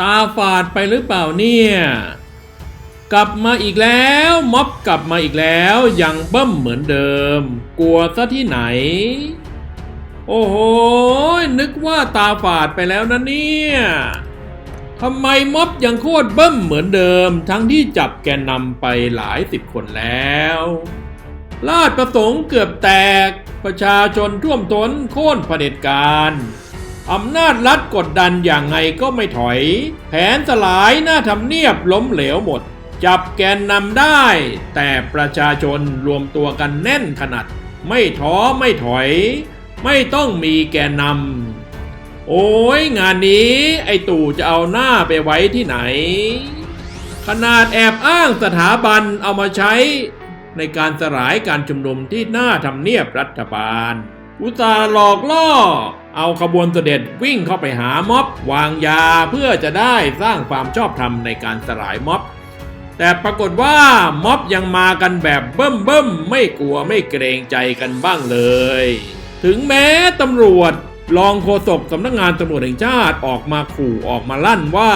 ตาฝาดไปหรือเปล่าเนี่ยกลับมาอีกแล้วม็อบกลับมาอีกแล้วยังเบิ้มเหมือนเดิม กลัวซะที่ไหน โอ้โหนึกว่าตาฝาดไปแล้วนะเนี่ยทำไมม็อบยังโคตรเบิ้มเหมือนเดิม ทั้งที่จับแกนนำไปหลายสิบคนแล้วลาดประสงค์เกือบแตกประชาชนท่วมท้นโค่นเผด็จการ อำนาจรัฐกดดันอย่างไงก็ไม่ถอย แผนสลายหน้าทำเนียบล้มเหลวหมด จับแกนนำได้ แต่ประชาชนรวมตัวกันแน่นขนาด ไม่ท้อไม่ถอย ไม่ต้องมีแกนนำ โอ้ยงานนี้ไอตู่จะเอาหน้าไปไว้ที่ไหน ขนาดแอบอ้างสถาบันเอามาใช้ ในการสลายการชุมนุมที่หน้าทำเนียบรัฐบาล อุตสาห์หลอกล่อ เอาขบวนเสด็จวิ่งเข้าไปหาม็อบ วางยาเพื่อจะได้สร้างความชอบธรรมในการสลายม็อบ แต่ปรากฏว่าม็อบยังมากันแบบเบิ่มเบิ่มไม่กลัวไม่เกรงใจกันบ้างเลย ถึงแม้ตำรวจรองโฆษกสำนักงานตำรวจแห่งชาติออกมาขู่ออกมาลั่นว่า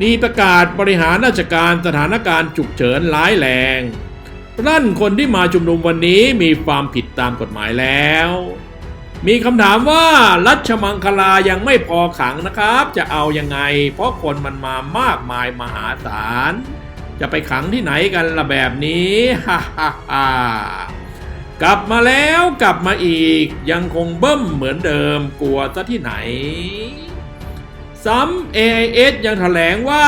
นี่ประกาศบริหารราชการสถานการณ์ฉุกเฉินร้ายแรง รั่นคนที่มาชุมนุมวันนี้มีความผิดตามกฎหมายแล้ว มีคำถามว่ารัชมังคลายังไม่พอขังนะครับ จะเอายังไง เพราะคนมันมามากมายมหาศาล จะไปขังที่ไหนกันละแบบนี้ฮ่าฮ่าฮ่ากลับมาแล้วกลับมาอีกยังคงเบิ้มเหมือนเดิมกลัวซะที่ไหน ซ้ำ AIS ยังแถลงว่า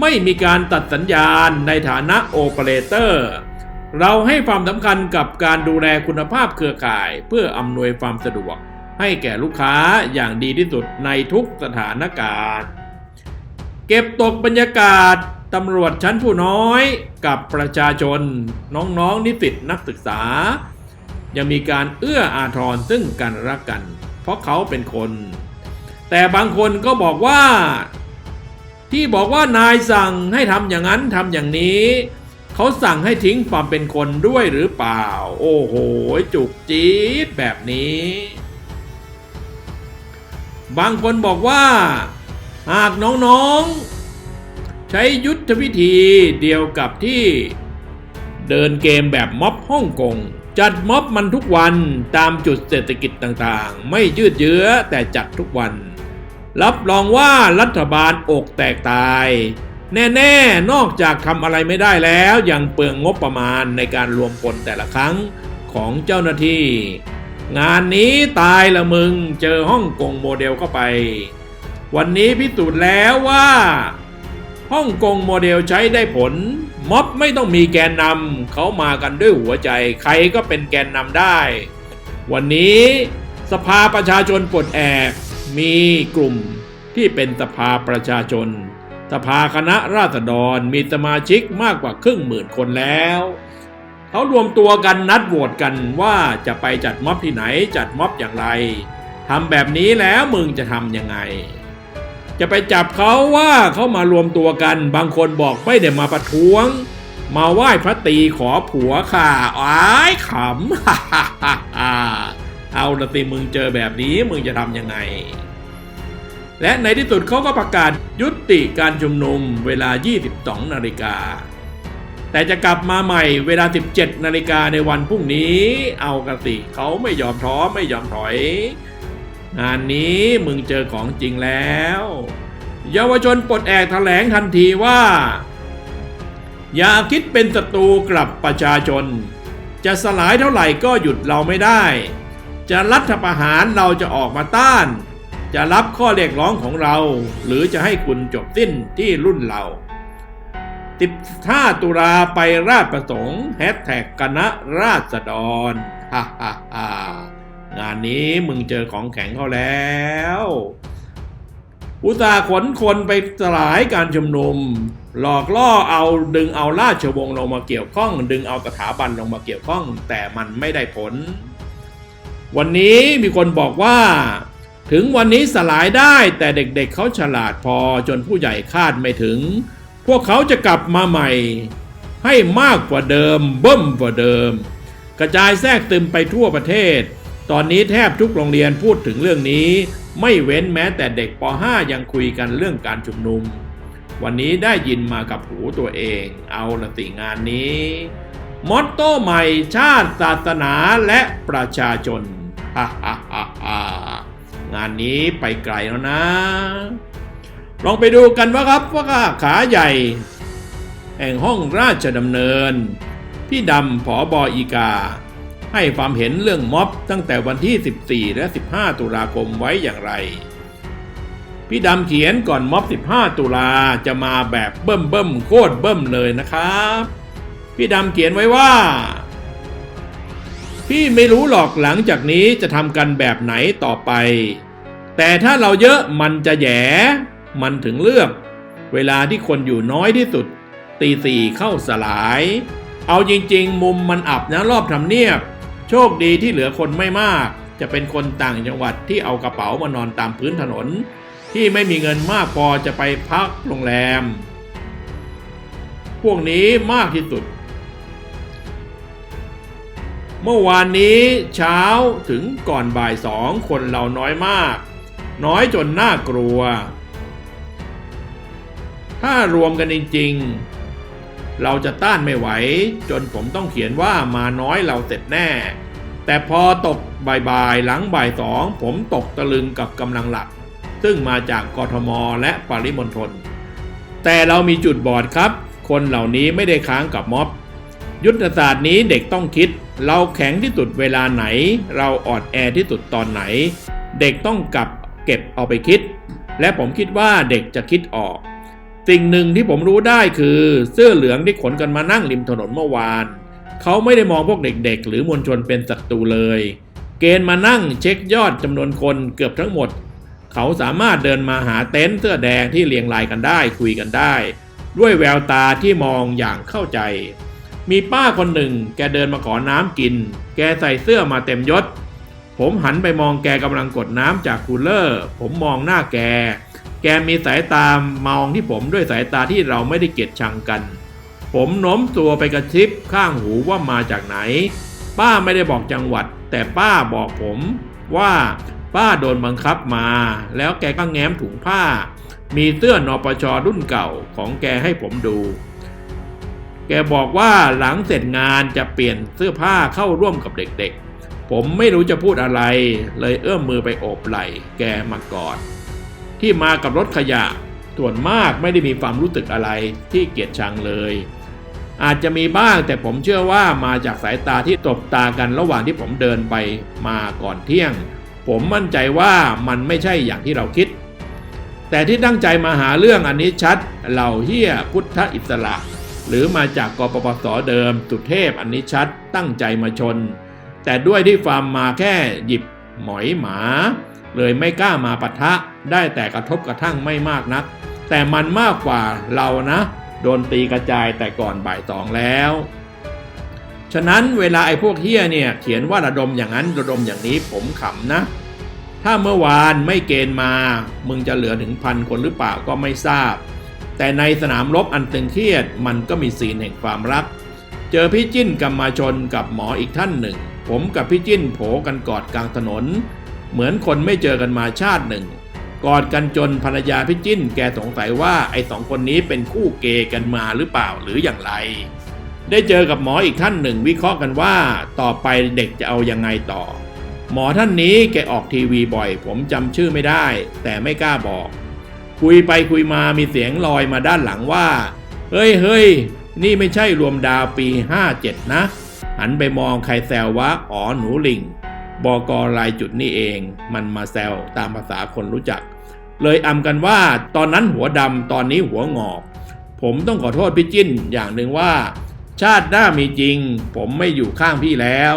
ไม่มีการตัดสัญญาณในฐานะโอเปอเรเตอร์ เราให้ความสำคัญกับการดูแลคุณภาพเครือข่าย เพื่ออำนวยความสะดวก ให้แก่ลูกค้าอย่างดีที่สุดในทุกสถานการณ์ เก็บตกบรรยากาศตำรวจชั้นผู้น้อยกับประชาชน น้องๆนิสิตนักศึกษา ยังมีการเอื้ออาทรซึ่งกันและกัน เพราะเขาเป็นคน แต่บางคนก็บอกว่า ที่บอกว่านายสั่งให้ทำอย่างนั้นทำอย่างนี้ เขาสั่งให้ทิ้งความเป็นคนด้วยหรือเปล่า โอ้โห จุกจี๊ดแบบนี้ บางคนบอกว่า หากน้องๆ ใช้ยุทธวิธีเดียวกับที่ เดินเกมแบบม็อบฮ่องกง จัดม็อบมันทุกวันตามจุดเศรษฐกิจต่างๆ ไม่ยืดเยื้อแต่จัดทุกวัน รับรองว่ารัฐบาลอกแตกตาย แน่ๆ นอกจากทำอะไรไม่ได้แล้วยังเปลืองงบประมาณในการรวมพลแต่ละครั้งของเจ้าหน้าที่ งานนี้ตายละมึงเจอฮ่องกงโมเดลเข้าไป วันนี้พิสูจน์แล้วว่าฮ่องกงโมเดลใช้ได้ผล ม็อบไม่ต้องมีแกนนำเขามากันด้วยหัวใจ ใครก็เป็นแกนนำได้ วันนี้สภาประชาชนปลดแอกมีกลุ่มที่เป็นสภาประชาชน สภาคณะราษฎรมีสมาชิกมากกว่าครึ่งหมื่นคนแล้ว เขารวมตัวกันนัดโหวตกันว่าจะไปจัดม็อบที่ไหนจัดม็อบอย่างไรทำแบบนี้แล้วมึงจะทำยังไง จะไปจับเขาว่าเขามารวมตัวกันบางคนบอกไม่ได้มาประท้วง มาไหว้พระตีขอผัวค่ะอ้ายขำเอาละสิมึงเจอแบบนี้มึงจะทำยังไง และในที่สุดเขาก็ประกาศยุติการชุมนุมเวลา 22 นาฬิกา แต่จะกลับมาใหม่เวลา 17 นาฬิกาในวันพรุ่งนี้ เอากระสิเขาไม่ยอมท้อไม่ยอมถอย งานนี้มึงเจอของจริงแล้ว เยาวชนปลดแอกแถลงทันทีว่า อย่าคิดเป็นศัตรูกับประชาชน จะสลายเท่าไหร่ก็หยุดเราไม่ได้ จะรัฐประหารเราจะออกมาต้าน จะรับข้อเรียกร้องของเรา หรือจะให้คุณจบสิ้นที่รุ่นเรา15ตุลาไปราชประสงค์แฮชแท็กคณะราษฎรฮ่าฮ่าฮ่างานนี้มึงเจอของแข็งเขาแล้ว อุตสาขนคนไปสลายการชุมนุม หลอกล่อเอาดึงเอาราชวงศ์ลงมาเกี่ยวข้อง ดึงเอาสถาบันลงมาเกี่ยวข้อง แต่มันไม่ได้ผล วันนี้มีคนบอกว่า ถึงวันนี้สลายได้แต่เด็กๆเเขาฉลาดพอจนผู้ใหญ่คาดไม่ถึง พวกเขาจะกลับมาใหม่ ให้มากกว่าเดิมเบิ่มกว่าเดิม กระจายแทรกตึมไปทั่วประเทศ ตอนนี้แทบทุกโรงเรียนพูดถึงเรื่องนี้ ไม่เว้นแม้แต่เด็กป .5 ยังคุยกันเรื่องการชุมนุม วันนี้ได้ยินมากับหูตัวเอง เอาละสิงานนี้มอตโต้ใหม่ชาติศาสนาและประชาชนฮ่าฮ่าฮ่า งานนี้ไปไกลแล้วนะ ลองไปดูกันว่าครับว่าขาใหญ่ แห่งห้องราชดำเนิน พี่ดำผอบออีกา ให้ความเห็นเรื่องม็อบตั้งแต่วันที่ 14 และ 15 ตุลาคมไว้อย่างไร พี่ดำเขียนก่อนม็อบ 15 ตุลาจะมาแบบเบิ่มเบิ่มโคตรเบิ่มเลยนะครับ พี่ดำเขียนไว้ว่า พี่ไม่รู้หรอกหลังจากนี้จะทำกันแบบไหนต่อไป แต่ถ้าเราเยอะมันจะแหยมันถึงเลือก เวลาที่คนอยู่น้อยที่สุด ตีสี่เข้าสลาย เอาจริง ๆ มุมมันอับนะรอบทำเนียบ โชคดีที่เหลือคนไม่มาก จะเป็นคนต่างจังหวัดที่เอากระเป๋ามานอนตามพื้นถนน ที่ไม่มีเงินมากพอจะไปพักโรงแรม พวกนี้มากที่สุด เมื่อวานนี้เช้าถึงก่อนบ่ายสองคนเราน้อยมาก น้อยจนน่ากลัว ถ้ารวมกันจริงๆ เราจะต้านไม่ไหว จนผมต้องเขียนว่ามาน้อยเราเสร็จแน่ แต่พอตกบ่ายๆ หลังบ่ายสองผมตกตะลึงกับกำลังหลัก ซึ่งมาจากกทมและปริมณฑลแต่เรามีจุดบอดครับ คนเหล่านี้ไม่ได้ค้างกับม็อบ ยุทธศาสตร์นี้เด็กต้องคิด เราแข็งที่สุดเวลาไหน เราอ่อนแอที่สุดตอนไหน เด็กต้องกลับเก็บเอาไปคิด และผมคิดว่าเด็กจะคิดออก สิ่งหนึ่งที่ผมรู้ได้คือเสื้อเหลืองที่ขนกันมานั่งริมถนนเมื่อวาน เขาไม่ได้มองพวกเด็กๆ หรือมวลชนเป็นศัตรูเลย เกณฑ์มานั่งเช็คยอดจำนวนคนเกือบทั้งหมด เขาสามารถเดินมาหาเต็นท์เสื้อแดงที่เรียงรายกันได้คุยกันได้ ด้วยแววตาที่มองอย่างเข้าใจ มีป้าคนหนึ่ง แกเดินมาขอน้ำกิน แกใส่เสื้อมาเต็มยศ ผมหันไปมองแกกำลังกดน้ำจากคูลเลอร์ ผมมองหน้าแก แกมีสายตามองที่ผมด้วยสายตาที่เราไม่ได้เกลียดชังกัน ผมโน้มตัวไปกระซิบข้างหูว่ามาจากไหน ป้าไม่ได้บอกจังหวัด แต่ป้าบอกผมว่าป้าโดนบังคับมา แล้วแกก็แง้มถุงผ้า มีเสื้อนอปชรุ่นเก่าของแกให้ผมดู แกบอกว่าหลังเสร็จงานจะเปลี่ยนเสื้อผ้าเข้าร่วมกับเด็กๆ ผมไม่รู้จะพูดอะไร เลยเอื้อมมือไปโอบไหล่แกมากอด ที่มากับรถขยะ ส่วนมากไม่ได้มีความรู้สึกอะไรที่เกลียดชังเลย อาจจะมีบ้างแต่ผมเชื่อว่ามาจากสายตาที่ตบตากันระหว่างที่ผมเดินไปมาก่อนเที่ยง ผมมั่นใจว่ามันไม่ใช่อย่างที่เราคิด แต่ที่ตั้งใจมาหาเรื่องอันนี้ชัดเหล่าเฮียพุทธอิสระ หรือมาจากกปปสเดิมสุเทพอันนี้ชัดตั้งใจมาชน แต่ด้วยที่ฟาร์มมาแค่หยิบหมอยหมา เลยไม่กล้ามาปะทะได้แต่กระทบกระทั่งไม่มากนัก แต่มันมากกว่าเรานะ โดนตีกระจายแต่ก่อนบ่ายสองแล้ว ฉะนั้นเวลาไอ้พวกเฮียเนี่ยเขียนว่าระดมอย่างนั้นระดมอย่างนี้ผมขำนะ ถ้าเมื่อวานไม่เกณฑ์มา มึงจะเหลือถึงพันคนหรือเปล่าก็ไม่ทราบ แต่ในสนามรบอันตึงเครียดมันก็มีซีนแห่งความรัก เจอพี่จิ้นกำมาชนกับหมออีกท่านหนึ่ง ผมกับพี่จิ้นโผกันกอดกลางถนน เหมือนคนไม่เจอกันมาชาติหนึ่ง กอดกันจนภรรยาพี่จิ้นแกสงสัยว่าไอ้สองคนนี้เป็นคู่เกย์กันมาหรือเปล่าหรืออย่างไร ได้เจอกับหมออีกท่านหนึ่ง วิเคราะห์กันว่าต่อไปเด็กจะเอายังไงต่อ หมอท่านนี้แกออกทีวีบ่อย ผมจำชื่อไม่ได้ แต่ไม่กล้าบอก คุยไปคุยมามีเสียงลอยมาด้านหลังว่า เฮ้ยเฮ้ยนี่ไม่ใช่รวมดาวปี 57 นะ หันไปมองใครแซวว่าอ๋อหนูลิง บอกอลายจุดนี่เอง มันมาแซวตามภาษาคนรู้จัก เลยอำกันว่าตอนนั้นหัวดำตอนนี้หัวงอก ผมต้องขอโทษพี่จิ้นอย่างหนึ่งว่า ชาติหน้ามีจริง ผมไม่อยู่ข้างพี่แล้ว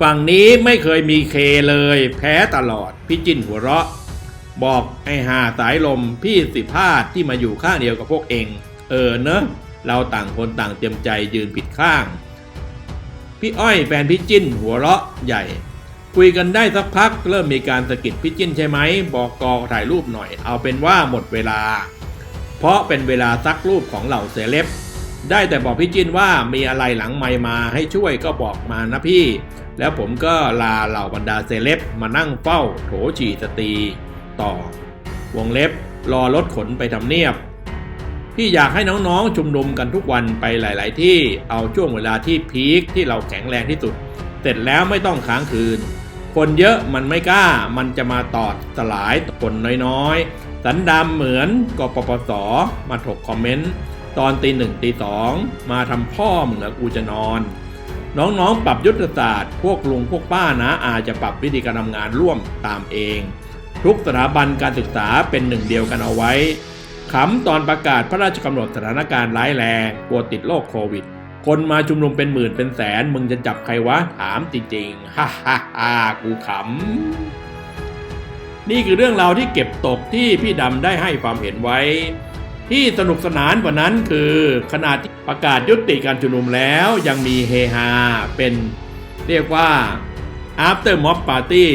ฝั่งนี้ไม่เคยมีเคเลย แพ้ตลอด พี่จิ้นหัวเราะ บอกไอ้หาสายลมพี่สิพาดที่มาอยู่ข้างเดียวกับพวกเอง เออเนอะเราต่างคนต่างเตรียมใจยืนผิดข้าง พี่อ้อยแฟนพี่จิ้นหัวเราะใหญ่ คุยกันได้สักพักเริ่มมีการสะกิดพี่จิ้นใช่ไหมบอกกอถ่ายรูปหน่อย เอาเป็นว่าหมดเวลา เพราะเป็นเวลาซักรูปของเหล่าเซเลบได้แต่บอกพี่จิ้นว่ามีอะไรหลังไมมาให้ช่วยก็บอกมานะพี่ แล้วผมก็ลาเหล่าบรรดาเซเลบมานั่งเฝ้าโถฉี่สตี ต่อ วงเล็บรอรถขนไปทำเนียบ พี่อยากให้น้องๆชุมนุมกันทุกวันไปหลาย ๆ ที่เอาช่วงเวลาที่พีคที่เราแข็งแรงที่สุด เสร็จแล้วไม่ต้องค้างคืน คนเยอะมันไม่กล้ามันจะมาตอดสลายคนน้อยๆ สันดำเหมือนกปปสมาถกคอมเมนต์ตอนตีหนึ่งตีสองมาทำพ่อเหรอนกูจะนอน น้องๆ ปรับยุทธศาสตร์ พวกลุงพวกป้านะอาจจะปรับวิธีการทำงานร่วมตามเอง ทุกสถาบันการศึกษาเป็นหนึ่งเดียวกันเอาไว้ขำตอนประกาศพระราชกำหนดสถานการณ์ร้ายแรงกลัวติดโรคโควิด คนมาชุมนุมเป็นหมื่นเป็นแสน มึงจะจับใครวะ ถามจริงๆ ฮ่าฮ่าฮ่ากูขำ นี่คือเรื่องราวที่เก็บตกที่พี่ดำได้ให้ความเห็นไว้ ที่สนุกสนานกว่านั้นคือขณะที่ประกาศยุติการชุมนุมแล้วยังมีเฮฮาเป็นเรียกว่า after mob party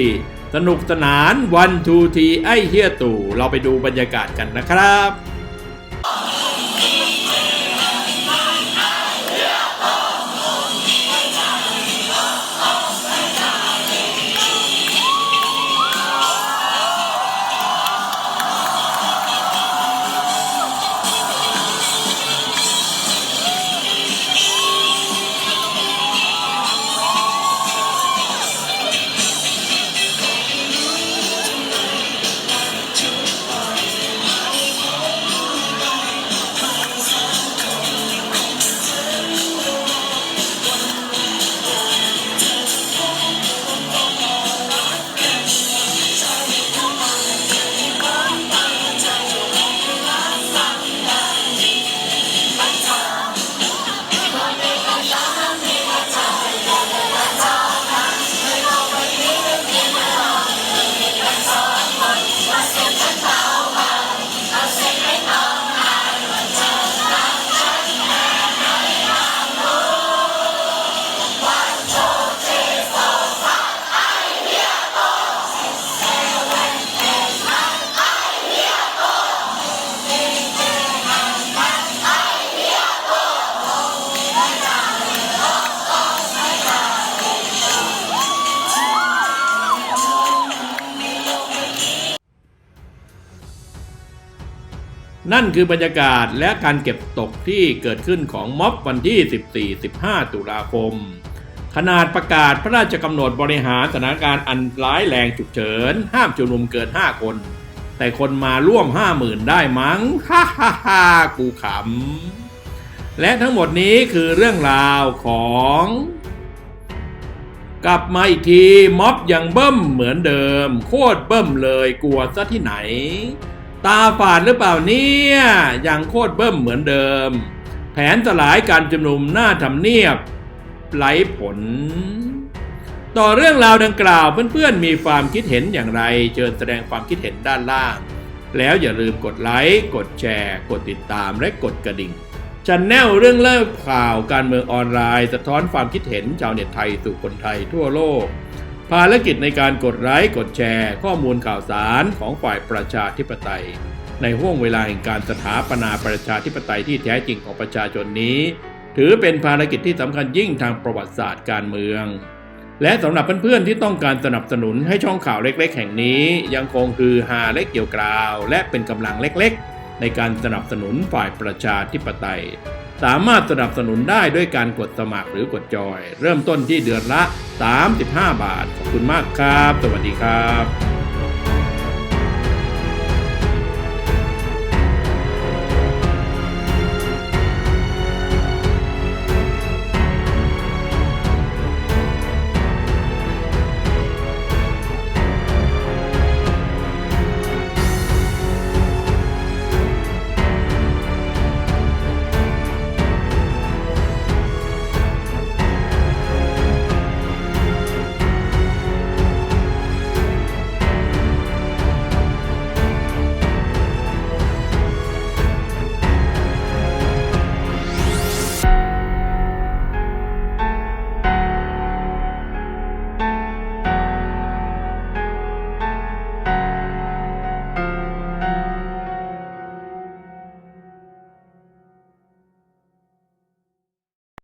สนุกสนานวันทูทีไอเฮียตู่เราไปดูบรรยากาศกันนะครับ นั่นคือบรรยากาศและการเก็บตกที่เกิดขึ้นของม็อบวันที่ 14-15 ตุลาคม ขนาดประกาศพระราชกำหนดบริหารสถานการณ์อันร้ายแรงฉุกเฉิน ห้ามชุมนุมเกิน 5 คน แต่คนมาร่วม 50,000 ได้มั้ง ฮ่าฮ่าฮ่ากูขำ และทั้งหมดนี้คือเรื่องราวของกลับมาอีกทีม็อบยังเบิ้มเหมือนเดิม โคตรเบิ้มเลยกลัวซะที่ไหน ตาฝาดหรือเปล่าเนี่ยยังโคตรเบิ้มเหมือนเดิม แผนสลายการชุมนุมหน้าทำเนียบไร้ผล ต่อเรื่องราวดังกล่าวเพื่อนๆมีความคิดเห็นอย่างไร เชิญแสดงความคิดเห็นด้านล่าง แล้วอย่าลืมกดไลค์กดแชร์ กดติดตามและกดกระดิ่งชันแนลเรื่องเล่าข่าวการเมืองออนไลน์ สะท้อนความคิดเห็นชาวเน็ตไทยสู่คนไทยทั่วโลก ภารกิจในการกดไลค์กดแชร์ ข้อมูลข่าวสารของฝ่ายประชาธิปไตย ในห่วงเวลาแห่งการสถาปนาประชาธิปไตยที่แท้จริงของประชาชนนี้ ถือเป็นภารกิจที่สำคัญยิ่งทางประวัติศาสตร์การเมือง และสำหรับเพื่อนๆที่ต้องการสนับสนุนให้ช่องข่าวเล็ก ๆ แห่งนี้ ยังคงคือฮาและเกี่ยวกราว และเป็นกำลังเล็กๆ ในการสนับสนุนฝ่ายประชาธิปไตย สามารถสนับสนุนได้ด้วยการกดสมัครหรือกดจอย เริ่มต้นที่เดือนละ 35 บาท ขอบคุณมากครับ สวัสดีครับ